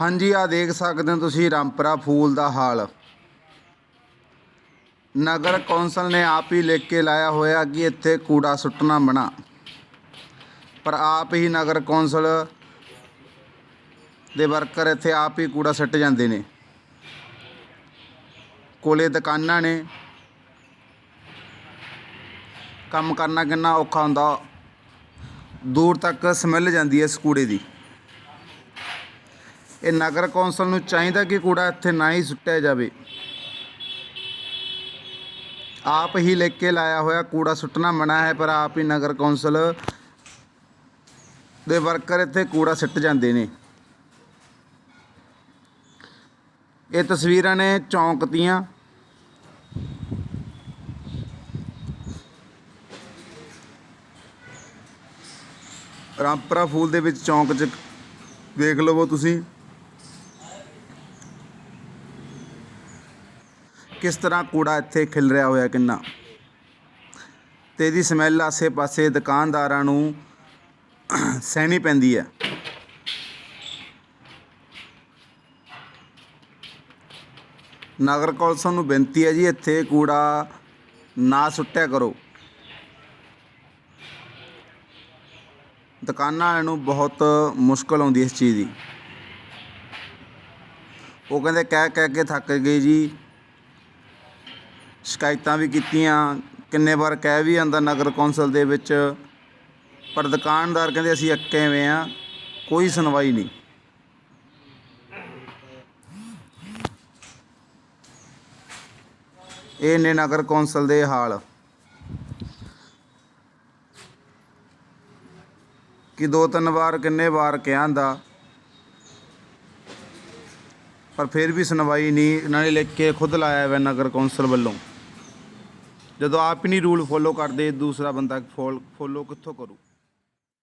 ਹਾਂਜੀ ਆ ਦੇਖ ਸਕਦੇ ਹੋ ਤੁਸੀਂ ਰਾਮਪਰਾ ਫੂਲ ਦਾ ਹਾਲ। ਨਗਰ ਕੌਂਸਲ ਨੇ ਆਪ ਹੀ ਲਿਖ ਕੇ ਲਾਇਆ ਹੋਇਆ ਕਿ ਇੱਥੇ ਕੂੜਾ ਸੁੱਟਣਾ ਮਨਾ। ਪਰ ਆਪ ਹੀ ਨਗਰ ਕੌਂਸਲ ਦੇ ਵਰਕਰ ਇੱਥੇ ਆਪ ਹੀ ਕੂੜਾ ਸੁੱਟ ਜਾਂਦੇ ਨੇ। ਕੋਲੇ ਦੁਕਾਨਾਂ ਨੇ। ਕੰਮ ਕਰਨਾ ਕਿੰਨਾ ਔਖਾ ਹੁੰਦਾ। ਦੂਰ ਤੱਕ ਸਮੈਲ ਜਾਂਦੀ ਹੈ ਇਸ ਕੂੜੇ ਦੀ। ਇਹ ਨਗਰ ਕੌਂਸਲ ਨੂੰ ਚਾਹੀਦਾ ਕਿ ਕੂੜਾ ਇੱਥੇ ਨਾ ਹੀ ਸੁੱਟਿਆ ਜਾਵੇ। ਆਪ ਹੀ ਲਿਖ ਕੇ ਲਾਇਆ ਹੋਇਆ ਕੂੜਾ ਸੁੱਟਣਾ ਮਨਾ ਹੈ, ਪਰ ਆਪ ਹੀ ਨਗਰ ਕੌਂਸਲ ਦੇ ਵਰਕਰ ਇੱਥੇ ਕੂੜਾ ਸਿੱਟ ਜਾਂਦੇ ਨੇ। ਇਹ ਤਸਵੀਰਾਂ ਨੇ ਚੌਂਕ ਦੀਆਂ। ਰਾਮਪਰਾ ਫੂਲ ਦੇ ਵਿੱਚ ਚੌਂਕ 'ਚ ਦੇਖ ਲਵੋ ਤੁਸੀਂ। ਕਿਸ ਤਰ੍ਹਾਂ ਕੂੜਾ ਇੱਥੇ ਖਿਲ ਰਿਹਾ ਹੋਇਆ, ਕਿੰਨਾ? ਤੇ ਇਹਦੀ ਸਮੈਲ ਆਸੇ-ਪਾਸੇ ਦੁਕਾਨਦਾਰਾਂ ਨੂੰ ਸਹਿਣੀ ਪੈਂਦੀ ਹੈ। ਨਗਰ ਕੌਂਸਲ ਨੂੰ ਬੇਨਤੀ ਹੈ ਜੀ, ਇੱਥੇ ਕੂੜਾ ਨਾ ਸੁੱਟਿਆ ਕਰੋ। ਦੁਕਾਨਾਂ ਵਾਲਿਆਂ ਨੂੰ ਬਹੁਤ ਮੁਸ਼ਕਲ ਆਉਂਦੀ ਇਸ ਚੀਜ਼ ਦੀ। ਉਹ ਕਹਿੰਦੇ ਕਹਿ ਕਹਿ ਕੇ ਥੱਕ ਗਏ ਜੀ। ਸ਼ਿਕਾਇਤਾਂ ਵੀ ਕੀਤੀਆਂ, ਕਿੰਨੇ ਵਾਰ ਕਹਿ ਵੀ ਆਂਦਾ ਨਗਰ ਕੌਂਸਲ ਦੇ ਵਿੱਚ, ਪਰ ਦੁਕਾਨਦਾਰ ਕਹਿੰਦੇ ਅਸੀਂ ਅੱਕੇ ਹੋਏ ਆ, ਕੋਈ ਸੁਣਵਾਈ ਨਹੀਂ। ਇਹ ਨੇ ਨਗਰ ਕੌਂਸਲ ਦੇ ਹਾਲ। ਕਿ ਦੋ ਤਿੰਨ ਵਾਰ ਕਿੰਨੇ ਵਾਰ ਕਿਹਾ ਦਾ ਪਰ ਫਿਰ ਵੀ ਸੁਣਵਾਈ ਨਹੀਂ, ਇਹਨਾਂ ਨੇ ਲਿਖ ਕੇ ਖੁਦ ਲਾਇਆ ਹੋਇਆ ਨਗਰ ਕੌਂਸਲ ਵੱਲੋਂ। ਜਦੋਂ ਆਪ ਹੀ ਨਹੀਂ ਰੂਲ ਫੋਲੋ ਕਰਦੇ ਦੂਸਰਾ ਬੰਦਾ ਫੋਲੋ ਕਿੱਥੋਂ ਕਰੂ?